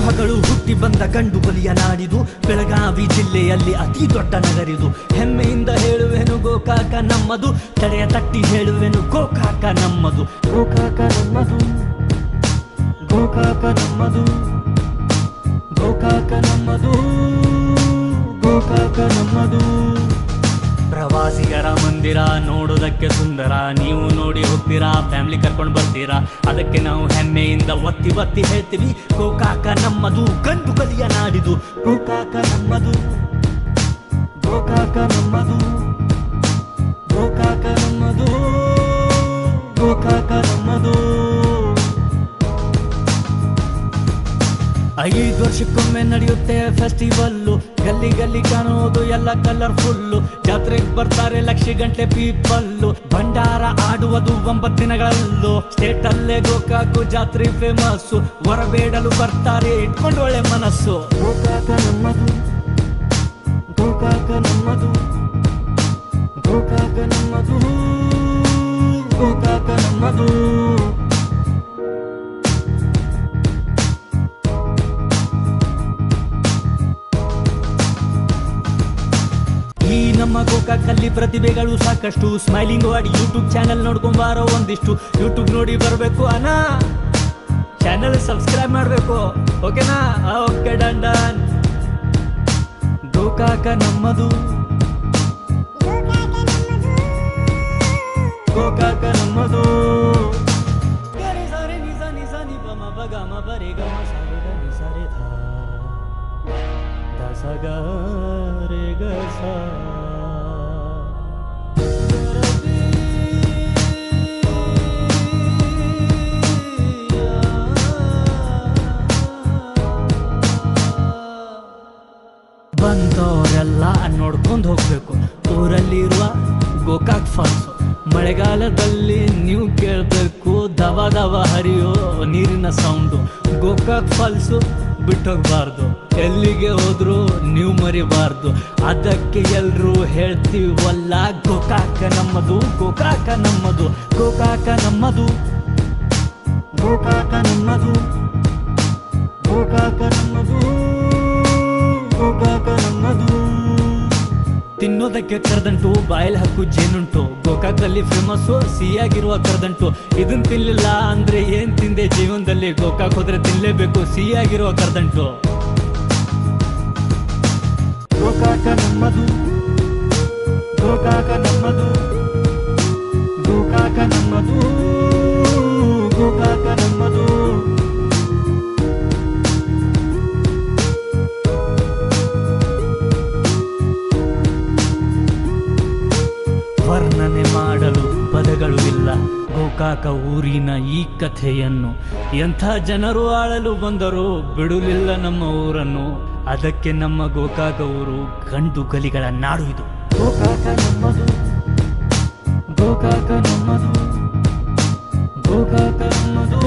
ಸಿಂಹಗಳು ಹುಟ್ಟಿ ಬಂದ ಗಂಡು ಬಲಿಯ ನಾಡಿದು, ಬೆಳಗಾವಿ ಜಿಲ್ಲೆಯಲ್ಲಿ ಅತಿ ದೊಡ್ಡ ನಗರಿದು. ಹೆಮ್ಮೆಯಿಂದ ಹೇಳುವೆನು ಗೋಕಾಕ ನಮ್ಮದು, ತಡೆಯ ತಟ್ಟಿ ಹೇಳುವೆನು ಗೋಕಾಕ ನಮ್ಮದು. ಗೋಕಾಕ ನಮ್ಮದು ಗೋಕಾಕ ನಮ್ಮದು. ನೋಡೋದಕ್ಕೆ ಸುಂದರ. ನೀವು ನೋಡಿ ಹೋಗ್ತೀರಾ? ಫ್ಯಾಮಿಲಿ ಕರ್ಕೊಂಡು ಬರ್ತೀರಾ? ಅದಕ್ಕೆ ನಾವು ಹೆಮ್ಮೆಯಿಂದ ಒತ್ತಿ ಒತ್ತಿ ಹೇಳ್ತೀವಿ, ಗೋಕಾಕ ನಮ್ಮದು, ಗಂಡು ಕಲಿಯ ನಾಡಿದು. ಗೋಕಾಕ ನಮ್ಮದು ಗೋಕಾಕ ನಮ್ಮದು ಗೋಕಾಕ ನಮ್ಮದು ಗೋಕಾಕ ನಮ್ಮದು. ಐದು ವರ್ಷಕ್ಕೊಮ್ಮೆ ನಡೆಯುತ್ತೆ ಫೆಸ್ಟಿವಲ್ಲು ಗಲ್ಲಿ ಗಲ್ಲಿ ಕಾಣುವುದು ಎಲ್ಲ ಕಲರ್ಫುಲ್ಲು ಜಾತ್ರೆಗೆ ಬರ್ತಾರೆ ಲಕ್ಷ ಗಂಟೆ ಪೀಪಲ್ಲು ಭಂಡಾರ ಆಡುವುದು ಒಂಬತ್ತು ದಿನಗಳಲ್ಲೂ. ಸ್ಟೇಟ್ ಅಲ್ಲೇ ಗೋಕಾಕು ಜಾತ್ರೆ ಫೇಮಸ್ಸು ಹೊರಬೇಡಲು ಬರ್ತಾರೆ ಇಟ್ಕೊಂಡು ಒಳ್ಳೆ ಮನಸ್ಸು. ಗೋಕಾಕ ನಮ್ಮದು ಗೋಕಾಕ ನಮ್ಮದು ಗೋಕಾಕ ನಮ್ಮದು ಗೋಕಾಕ ನಮ್ಮದು. ನಮ್ಮ ಗೋಕಾಕಲ್ಲಿ ಪ್ರತಿಭೆಗಳು ಸಾಕಷ್ಟು. ಸ್ಮೈಲಿಂಗ್ ಮಾಡಿ ಯೂಟ್ಯೂಬ್ ಚಾನೆಲ್ ನೋಡ್ಕೊಂಬಾರೋ ಒಂದಿಷ್ಟು. ಯೂಟ್ಯೂಬ್ ನೋಡಿ ಬರಬೇಕು ಅನಾ ಚಾನೆಲ್ ಸಬ್ಸ್ಕ್ರೈಬ್ ಮಾಡಬೇಕು. ಓಕೆನಾ ಓಕೆ ಡನ್ ಡನ್ ಗೋಕಾಕ ನಮ್ಮದು. ಗೋಕಾಕ ನಮ್ಮದು. ಸಗ ರೆ ಗ ನೋಡ್ಕೊಂಡು ಹೋಗ್ಬೇಕು. ಊರಲ್ಲಿರುವ ಗೋಕಾಕ್ ಫಾಲ್ಸ್ ಮಳೆಗಾಲದಲ್ಲಿ ನೀವು ಕೇಳಬೇಕು, ದವ ದವ ಹರಿಯೋ ನೀರಿನ ಸೌಂಡು ಗೋಕಾಕ್ ಫಾಲ್ಸು ಬಿಟ್ಟೋಗ್ಬಾರ್ದು. ಎಲ್ಲಿಗೆ ಹೋದ್ರು ನೀವು ಮರಿಬಾರ್ದು. ಅದಕ್ಕೆ ಎಲ್ರು ಹೇಳ್ತೀವಲ್ಲ, ಗೋಕಾಕ ನಮ್ಮದು ಗೋಕಾಕ ನಮ್ಮದು ಗೋಕಾಕ ನಮ್ಮದು. ಗೋಕಾಕ ನಮ್ಮದು ಗೋಕಾಕ ನಮ್ಮದು ಗೋಕಾಕ ನಮ್ಮದು. ತಿನ್ನೋದಕ್ಕೆ ಕರೆದಂಟು ಬಾಯಲ್ ಹಕ್ಕು ಜೇನುಂಟು, ಗೋಕಾಕಲ್ಲಿ ಫೇಮಸ್ ಸಿಹಿಯಾಗಿರುವ ಕರೆದಂಟು. ಇದನ್ ತಿನ್ಲಿಲ್ಲ ಅಂದ್ರೆ ಏನ್ ತಿಂದೆ ಜೀವನದಲ್ಲಿ? ಗೋಕಾಕ್ ಹೋದ್ರೆ ತಿನ್ಲೇಬೇಕು, ಸಿಹಿಯಾಗಿರುವ ಕರೆದಂಟು. ಗೋಕಾಕ ನಮ್ಮದು ಗೋಕಾಕ ನಮ್ಮದು. ಗೋಕಾಕ ಊರಿನ ಈ ಕಥೆಯನ್ನು ಎಂಥ ಜನರು ಆಳಲು ಬಂದರೂ ಬಿಡುಲಿಲ್ಲ ನಮ್ಮ ಊರನ್ನು. ಅದಕ್ಕೆ ನಮ್ಮ ಗೋಕಾಕ ಊರು ಗಂಡು ಗಲಿಗಳ ನಾಡು ಇದು. ಗೋಕಾಕ ನಮ್ಮದು ಗೋಕಾಕ ನಮ್ಮದು ಗೋಕಾಕ ನಮ್ಮದು.